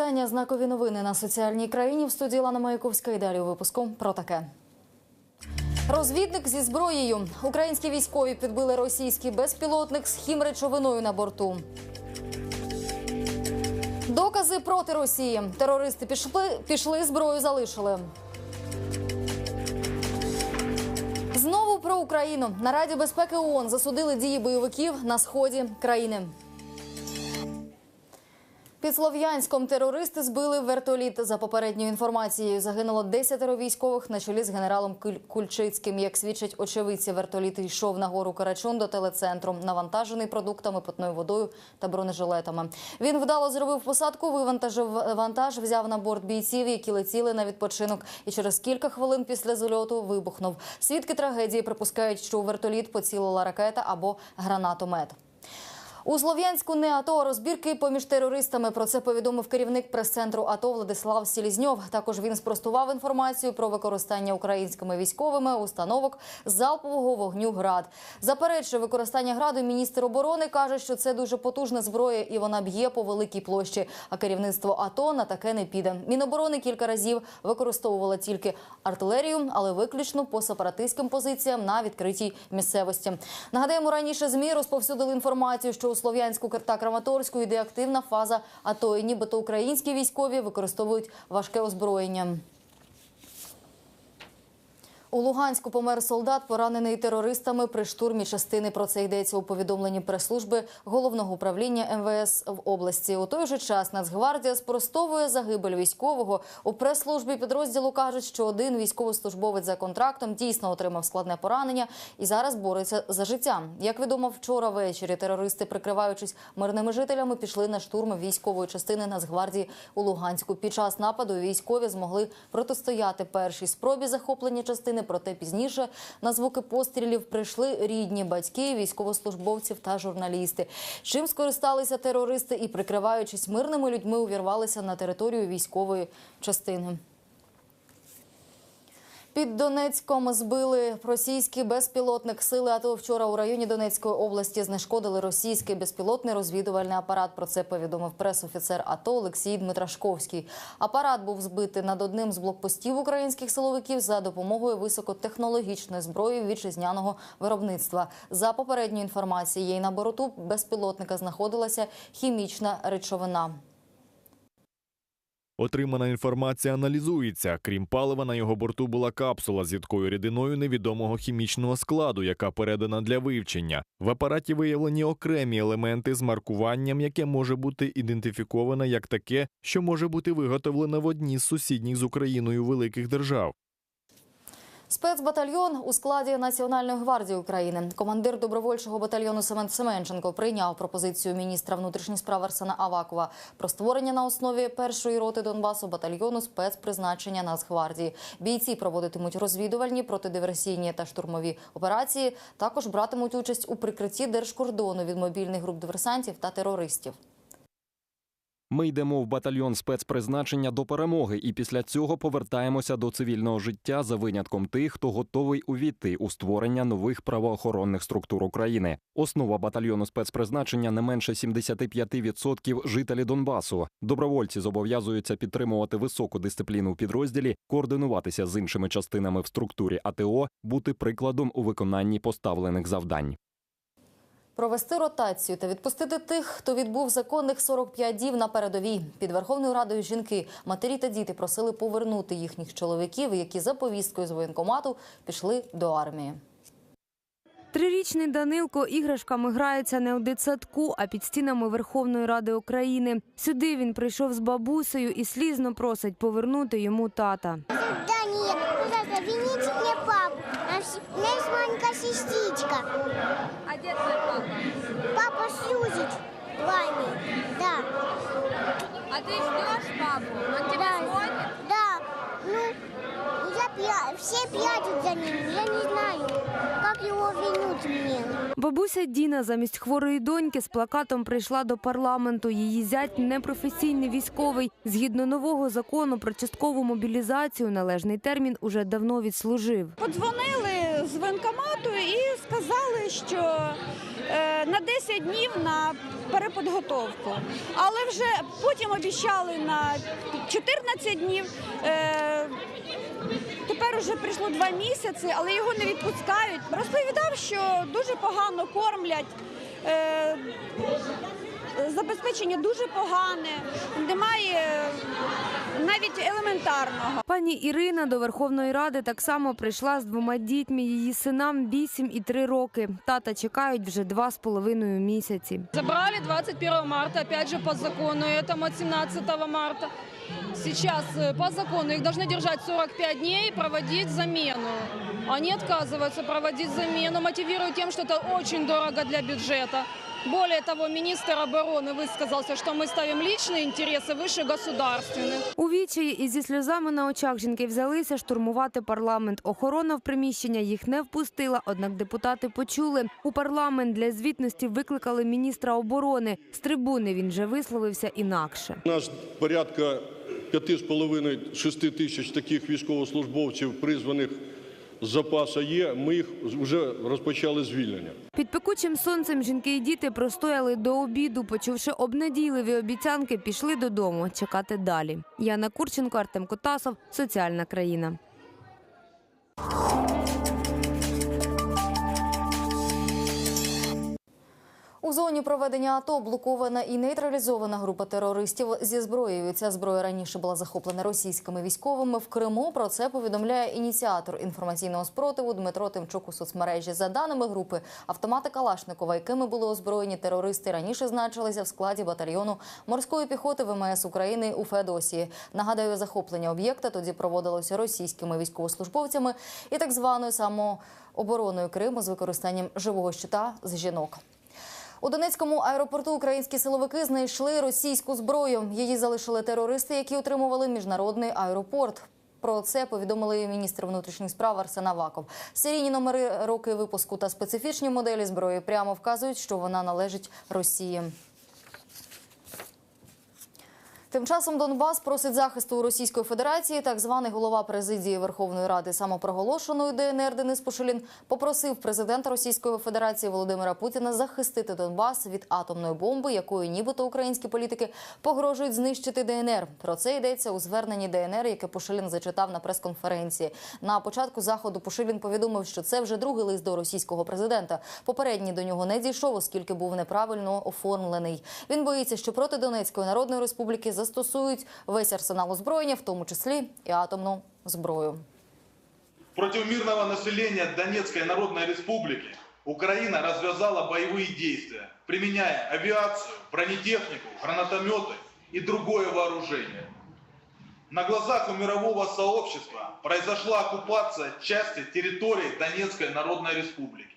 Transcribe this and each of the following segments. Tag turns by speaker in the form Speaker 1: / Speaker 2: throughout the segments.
Speaker 1: Вітання. Знакові новини на соціальній країні в студії Лана Маяковська. І далі у випуску про таке. Розвідник зі зброєю. Українські військові підбили російський безпілотник з хімречовиною на борту. Докази проти Росії. Терористи пішли, пішли зброю залишили. Знову про Україну. На Раді безпеки ООН засудили дії бойовиків на сході країни. Під Слов'янськом терористи збили вертоліт. За попередньою інформацією, загинуло 10 військових на чолі з генералом Куль- Кульчицьким. Як свідчать очевидці, вертоліт йшов на гору Карачун до телецентру, навантажений продуктами, питною водою та бронежилетами. Він вдало зробив посадку, вивантажив вантаж, взяв на борт бійців, які летіли на відпочинок, і через кілька хвилин після зльоту вибухнув. Свідки трагедії припускають, що у вертоліт поцілила ракета або гранатомет. У Слов'янську не АТО розбірки поміж терористами. Про це повідомив керівник прес-центру АТО Владислав Сілізньов. Також він спростував інформацію про використання українськими військовими установок залпового вогню ГРАД. Заперечує використання граду. Міністр оборони каже, що це дуже потужна зброя і вона б'є по великій площі. А керівництво АТО на таке не піде. Міноборони кілька разів використовувала тільки артилерію, але виключно по сепаратистським позиціям на відкритій місцевості. Нагадаємо, раніше змі розповсюдили інформацію, що у Слов'янську та Краматорську йде активна фаза АТО, і нібито українські військові використовують важке озброєння. У Луганську помер солдат, поранений терористами при штурмі частини. Про це йдеться у повідомленні прес-служби головного управління МВС в області. У той же час Нацгвардія спростовує загибель військового. У прес-службі підрозділу кажуть, що один військовослужбовець за контрактом дійсно отримав складне поранення і зараз бореться за життя. Як відомо, вчора ввечері терористи, прикриваючись мирними жителями, пішли на штурм військової частини Нацгвардії у Луганську. Під час нападу військові змогли протистояти першій спробі захоплення частини. Проте пізніше на звуки пострілів прийшли рідні батьки, військовослужбовців та журналісти. Чим скористалися терористи і, прикриваючись мирними людьми, увірвалися на територію військової частини. Під Донецьком збили російський безпілотник. Сили АТО вчора у районі Донецької області знешкодили російський безпілотний розвідувальний апарат. Про це повідомив пресофіцер АТО Олексій Дмитрашковський. Апарат був збитий над одним з блокпостів українських силовиків за допомогою високотехнологічної зброї вітчизняного виробництва. За попередньою інформацією, на борту безпілотника знаходилася хімічна речовина.
Speaker 2: Отримана інформація аналізується. Крім палива, на його борту була капсула з їдкою рідиною невідомого хімічного складу, яка передана для вивчення. В апараті виявлені окремі елементи з маркуванням, яке може бути ідентифіковане як таке, що може бути виготовлене в одній з сусідніх з Україною великих держав.
Speaker 1: Спецбатальйон у складі Національної гвардії України. Командир добровольчого батальйону Семен Семенченко прийняв пропозицію міністра внутрішніх справ Арсена Авакова про створення на основі першої роти Донбасу батальйону спецпризначення Нацгвардії. Бійці проводитимуть розвідувальні, протидиверсійні та штурмові операції. Також братимуть участь у прикритті держкордону від мобільних груп диверсантів та терористів.
Speaker 3: Ми йдемо в батальйон спецпризначення до перемоги, і після цього повертаємося до цивільного життя за винятком тих, хто готовий увійти у створення нових правоохоронних структур України. Основа батальйону спецпризначення не менше 75% жителі Донбасу. Добровольці зобов'язуються підтримувати високу дисципліну у підрозділі, координуватися з іншими частинами в структурі АТО, бути прикладом у виконанні поставлених завдань.
Speaker 1: Провести ротацію та відпустити тих, хто відбув законних 45 днів на передовій. Під Верховною Радою жінки, матері та діти просили повернути їхніх чоловіків, які за повісткою з воєнкомату пішли до армії.
Speaker 4: Трирічний Данилко іграшками грається не у дитсадку, а під стінами Верховної Ради України. Сюди він прийшов з бабусею і слізно просить повернути йому тата.
Speaker 5: Да нет, пожалуйста, вините мне папу. У нас- меня сестричка.
Speaker 4: А де твій папа?
Speaker 5: Папа служит в армии. Да,
Speaker 4: А ти ждеш папу? Він
Speaker 5: да, да. Ну, я пя... все прячут за ним. Я не знаю, как его вернуть мне.
Speaker 4: Бабуся Діна замість хворої доньки з плакатом прийшла до парламенту. Її зять непрофесійний військовий. Згідно нового закону про часткову мобілізацію, належний термін уже давно відслужив.
Speaker 6: Подзвонили з і сказали, що е, е, на 10 днів на переподготовку. Але вже потім обіцяли на 14 днів. Е, Тепер уже прийшло два місяці, але його не відпускають. Розповідав, що дуже погано кормлять Е, забезпечення дуже погане, немає навіть елементарного.
Speaker 4: Пані Ірина до Верховної Ради так само прийшла з двома дітьми. Її синам 8 і 3 роки. Тата чекають вже два з половиною місяці.
Speaker 7: Забрали 21 марта, опять же по закону, этому от 17 марта. Сейчас э, по закону их должны держать 45 дней и проводить замену. Они отказываются проводить замену, мотивируют тем, что это очень дорого для бюджета. Более того, министр обороны высказался, что мы ставим личные интересы выше государственных.
Speaker 4: У відчаї і зі сльозами на очах жінки взялися штурмувати парламент. Охорона в приміщення їх не впустила, однак депутати почули. У парламент для звітності викликали міністра оборони. З трибуни він же висловився інакше.
Speaker 8: У нас порядка 5,5-6 тисяч таких військовослужбовців, призваних з запасу є. Ми їх вже розпочали звільнення.
Speaker 4: Під пекучим сонцем жінки і діти простояли до обіду. Почувши обнадійливі обіцянки, пішли додому чекати далі. Яна Курченко, Артем Котасов, Соціальна країна.
Speaker 1: У зоні проведення АТО блокована і нейтралізована група терористів зі зброєю. Ця зброя раніше була захоплена російськими військовими в Криму. Про це повідомляє ініціатор інформаційного спротиву Дмитро Тимчук у соцмережі. За даними групи, автомати Калашникова, якими були озброєні терористи, раніше значилися в складі батальйону морської піхоти ВМС України у Феодосії. Нагадаю, захоплення об'єкта тоді проводилося російськими військовослужбовцями і так званою самообороною Криму з використанням живого щита з жінок. У Донецькому аеропорту українські силовики знайшли російську зброю. Її залишили терористи, які отримували міжнародний аеропорт. Про це повідомили міністр внутрішніх справ Арсен Аваков. Серійні номери роки випуску та специфічні моделі зброї прямо вказують, що вона належить Росії. Тим часом Донбас просить захисту у Російської Федерації. Так званий голова президії Верховної Ради самопроголошеної ДНР Денис Пушилін попросив президента Російської Федерації Володимира Путіна захистити Донбас від атомної бомби, якою нібито українські політики погрожують знищити ДНР. Про це йдеться у зверненні ДНР, яке Пушилін зачитав на прес-конференції. На початку заходу Пушилін повідомив, що це вже другий лист до російського президента. Попередній до нього не дійшов, оскільки був неправильно оформлений. Він боїться, що проти Донецької народної республіки застосують весь арсенал озброєння, в тому числі і атомну зброю.
Speaker 9: Против мирного населения Донецкой Народной Республики Украина развязала боевые действия, применяя авиацию, бронетехнику, гранатометы и другое вооружение. На глазах у мирового сообщества произошла оккупация части территории Донецкой Народной Республики.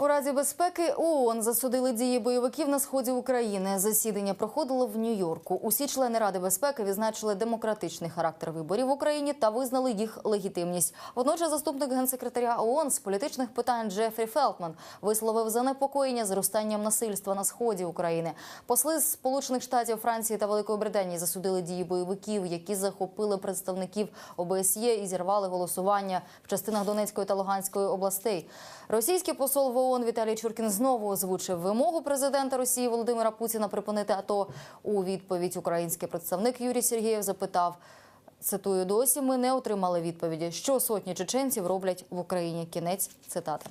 Speaker 1: У Раді безпеки ООН засудили дії бойовиків на сході України. Засідання проходило в Нью-Йорку. Усі члени Ради безпеки відзначили демократичний характер виборів в Україні та визнали їх легітимність. Водночас заступник генсекретаря ООН з політичних питань Джефрі Фелтман висловив занепокоєння зростанням насильства на сході України. Посли з Сполучених Штатів, Франції та Великої Британії засудили дії бойовиків, які захопили представників ОБСЄ і зірвали голосування в частинах Донецької та Луганської областей. Російський посол в ООН Віталій Чуркін знову озвучив вимогу президента Росії Володимира Путіна припинити АТО. У відповідь український представник Юрій Сергієв запитав. Цитую, досі ми не отримали відповіді, що сотні чеченців роблять в Україні. Кінець цитати.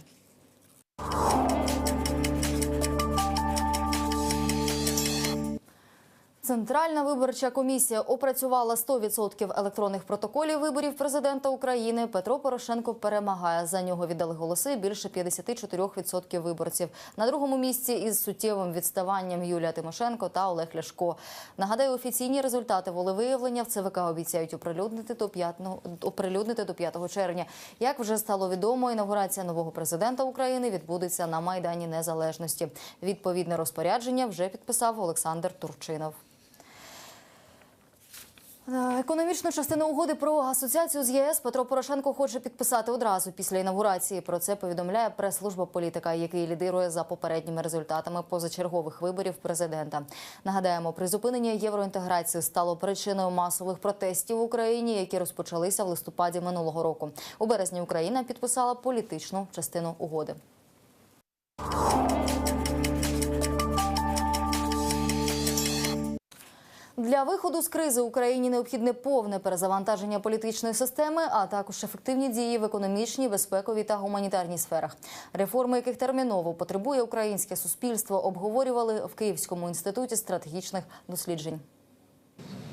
Speaker 1: Центральна виборча комісія опрацювала 100% електронних протоколів виборів президента України. Петро Порошенко перемагає. За нього віддали голоси більше 54% виборців. На другому місці із суттєвим відставанням Юлія Тимошенко та Олег Ляшко. Нагадаю, офіційні результати волевиявлення в ЦВК обіцяють оприлюднити до 5, оприлюднити до 5 червня. Як вже стало відомо, інаугурація нового президента України відбудеться на майдані Незалежності. Відповідне розпорядження вже підписав Олександр Турчинов. Е, Економічну частину угоди про асоціацію з ЄС Петро Порошенко хоче підписати одразу після інавгурації. Про це повідомляє прес-служба політика, який лідирує за попередніми результатами позачергових виборів президента. Нагадаємо, призупинення євроінтеграції стало причиною масових протестів в Україні, які розпочалися в листопаді минулого року. У березні Україна підписала політичну частину угоди. Для виходу з кризи Україні необхідне повне перезавантаження політичної системи, а також ефективні дії в економічній, безпековій та гуманітарній сферах. Реформи, яких терміново потребує українське суспільство, обговорювали в Київському інституті стратегічних досліджень.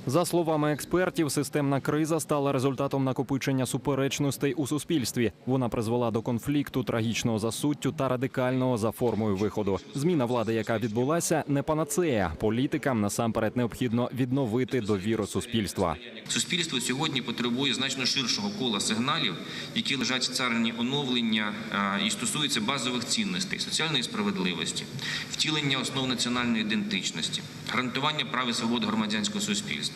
Speaker 3: За словами експертів, системна криза стала результатом накопичення суперечностей у суспільстві. Вона призвела до конфлікту, трагічного за суттю та радикального за формою виходу. Зміна влади, яка відбулася, не панацея. Політикам насамперед необхідно відновити довіру суспільства.
Speaker 10: Суспільство сьогодні потребує значно ширшого кола сигналів, які лежать в царині оновлення і стосуються базових цінностей, соціальної справедливості, втілення основ національної ідентичності, гарантування прав і свобод громадянського суспільства.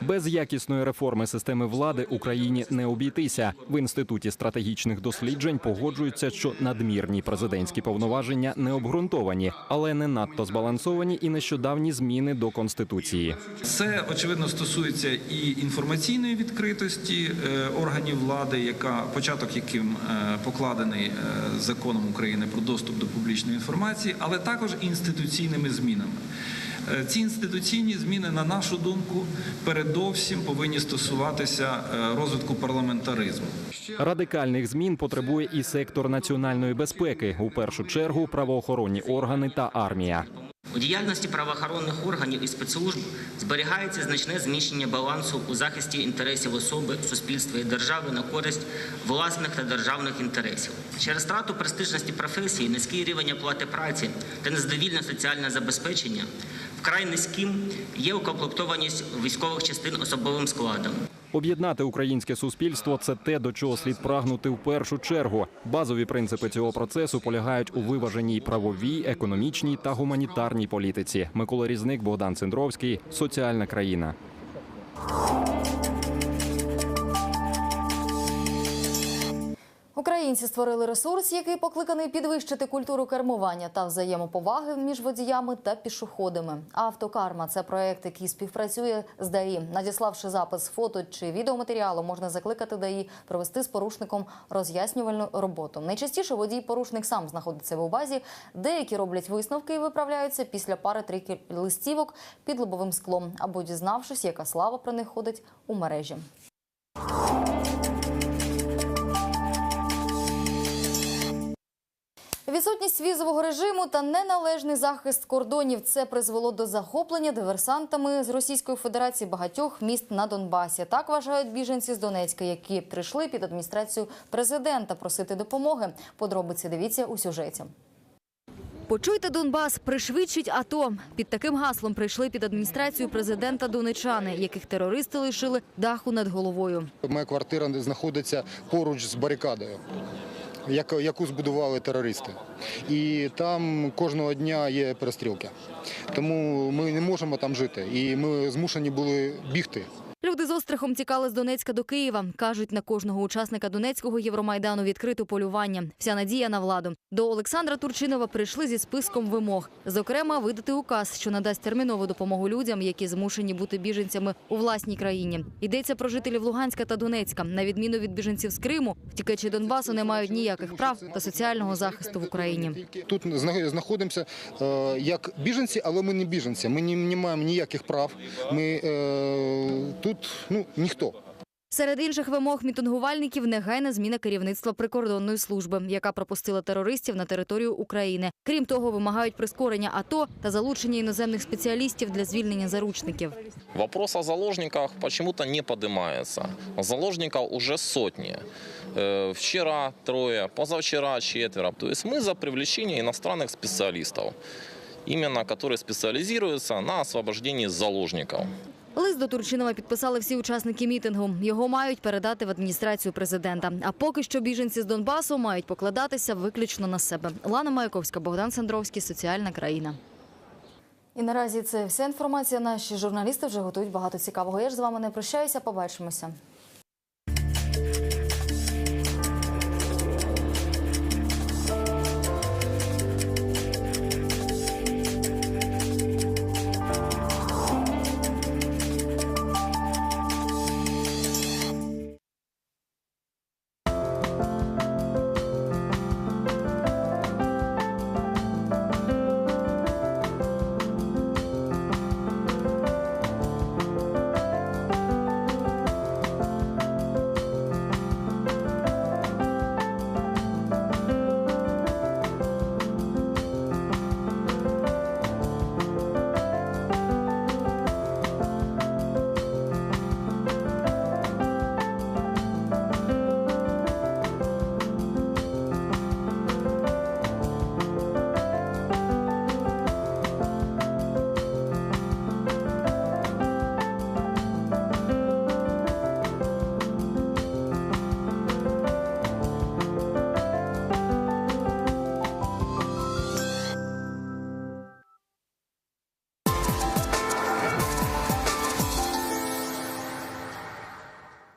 Speaker 3: Без якісної реформи системи влади Україні не обійтися. В інституті стратегічних досліджень погоджуються, що надмірні президентські повноваження не обґрунтовані, але не надто збалансовані і нещодавні зміни до конституції.
Speaker 11: Це очевидно стосується і інформаційної відкритості е, органів влади, яка початок яким е, покладений е, законом України про доступ до публічної інформації, але також інституційними змінами. Е, Ці інституційні зміни, на нашу думку, передовсім повинні стосуватися е, розвитку парламентаризму.
Speaker 3: Радикальних змін потребує і сектор національної безпеки, у першу чергу правоохоронні органи та армія.
Speaker 12: У діяльності правоохоронних органів і спецслужб зберігається значне зміщення балансу у захисті інтересів особи, суспільства і держави на користь власних та державних інтересів. Через втрату престижності професії, низький рівень оплати праці та незадовільне соціальне забезпечення вкрай низьким є укомплектованість військових частин особовим складом.
Speaker 3: Об'єднати українське суспільство це те, до чого слід прагнути в першу чергу. Базові принципи цього процесу полягають у виваженій правовій, економічній та гуманітарній політиці. Микола Різник, Богдан Цендровський, соціальна країна.
Speaker 1: Українці створили ресурс, який покликаний підвищити культуру кермування та взаємоповаги між водіями та пішоходами. Автокарма це проект, який співпрацює з ДАІ. Надіславши запис фото чи відеоматеріалу, можна закликати ДАІ провести з порушником роз'яснювальну роботу. Найчастіше водій порушник сам знаходиться в убазі. Деякі роблять висновки і виправляються після пари трійки листівок під лобовим склом або дізнавшись, яка слава про них ходить у мережі. Відсутність візового режиму та неналежний захист кордонів це призвело до захоплення диверсантами з Російської Федерації багатьох міст на Донбасі. Так вважають біженці з Донецька, які прийшли під адміністрацію президента просити допомоги. Подробиці дивіться у сюжеті. Почуйте Донбас, пришвидшіть АТО. Під таким гаслом прийшли під адміністрацію президента донечани, яких терористи лишили даху над головою.
Speaker 13: Моя квартира знаходиться поруч з барикадою, яку, збудували терористи. І там кожного дня є перестрілки. Тому ми не можемо там жити. І ми змушені були бігти.
Speaker 1: Люди з острахом тікали з Донецька до Києва. Кажуть, на кожного учасника Донецького Євромайдану відкрито полювання. Вся надія на владу. До Олександра Турчинова прийшли зі списком вимог. Зокрема, видати указ, що надасть термінову допомогу людям, які змушені бути біженцями у власній країні. Йдеться про жителів Луганська та Донецька. На відміну від біженців з Криму, втікачі Донбасу не мають ніяких прав та соціального захисту в Україні.
Speaker 13: Тут зна- знаходимося е, як біженці, але ми не біженці. Ми не, маємо ніяких прав. Ми е, тут ну, ніхто.
Speaker 1: Серед інших вимог мітингувальників негайна зміна керівництва прикордонної служби, яка пропустила терористів на територію України. Крім того, вимагають прискорення АТО та залучення іноземних спеціалістів для звільнення заручників.
Speaker 14: Вопрос о заложниках почему-то не поднимается. Заложников уже сотни. Э, Вчера трое, позавчера четверо. То есть мы за привлечение иностранных специалистов, именно которые специализируются на освобождении заложников.
Speaker 1: Лист до Турчинова підписали всі учасники мітингу. Його мають передати в адміністрацію президента. А поки що біженці з Донбасу мають покладатися виключно на себе. Лана Маяковська, Богдан Сандровський, соціальна країна. І наразі це вся інформація. Наші журналісти вже готують багато цікавого. Я ж з вами не прощаюся. Побачимося.